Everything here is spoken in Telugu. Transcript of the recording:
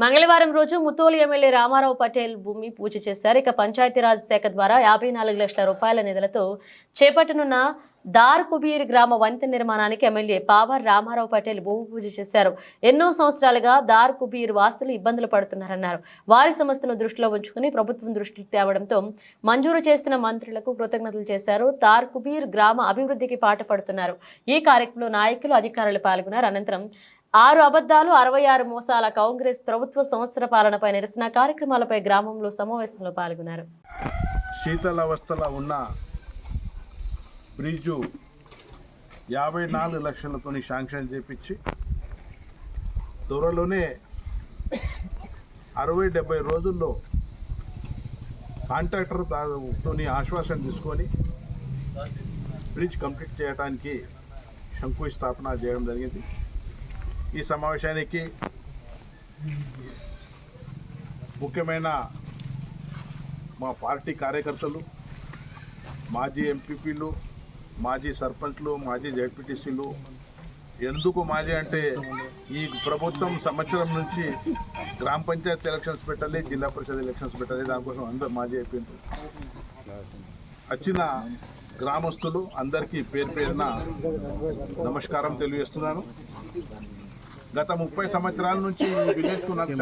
మంగళవారం రోజు ముత్తోలు ఎమ్మెల్యే రామారావు పటేల్ భూమి పూజ చేశారు. ఇక పంచాయతీరాజ్ శాఖ ద్వారా యాభై నాలుగు లక్షల రూపాయల నిధులతో చేపట్టనున్న దార్ కుబీర్ గ్రామ వంతెన నిర్మాణానికి ఎమ్మెల్యే పావర్ రామారావు పటేల్ భూమి పూజ చేశారు. ఎన్నో సంవత్సరాలుగా దార్ కుబీర్ వాసులు ఇబ్బందులు పడుతున్నారన్నారు. వారి సమస్యను దృష్టిలో ఉంచుకుని ప్రభుత్వం దృష్టికి తేవడంతో మంజూరు చేస్తున్న మంత్రులకు కృతజ్ఞతలు చేశారు. దార్ కుబీర్ గ్రామ అభివృద్ధికి పాటుపడుతున్నారు. ఈ కార్యక్రమంలో నాయకులు అధికారులు పాల్గొన్నారు. అనంతరం ఆరు అబద్ధాలు అరవై ఆరు మోసాల కాంగ్రెస్ ప్రభుత్వ సంవత్సర పాలనపై నిరసన కార్యక్రమాలపై గ్రామంలో సమావేశంలో పాల్గొన్నారు. శీతలావస్థలో ఉన్న బ్రిడ్జు యాభై నాలుగు లక్షలతో శాంక్షన్ చేపించి త్వరలోనే అరవై డెబ్బై రోజుల్లో కాంట్రాక్టర్ తోని ఆశ్వాసన తీసుకొని బ్రిడ్జ్ కంప్లీట్ చేయడానికి శంకుస్థాపన చేయడం జరిగింది. ఈ సమావేశానికి ముఖ్యమైన మా పార్టీ కార్యకర్తలు మాజీ ఎంపీపీలు మాజీ సర్పంచ్లు మాజీ జడ్పీటీసీలు ఎందుకు మాజీ అంటే ఈ ప్రభుత్వం సంవత్సరం నుంచి గ్రామ పంచాయతీ ఎలక్షన్స్ పెట్టాలి జిల్లా పరిషత్ ఎలక్షన్స్ పెట్టాలి దానికోసం అందరు మాజీ అయిపోయింది వచ్చిన గ్రామస్తులు అందరికీ పేరు పేరున నమస్కారం తెలియజేస్తున్నాను. గత ముప్పై సంవత్సరాల నుంచి ఈ విలేజ్కు నాకు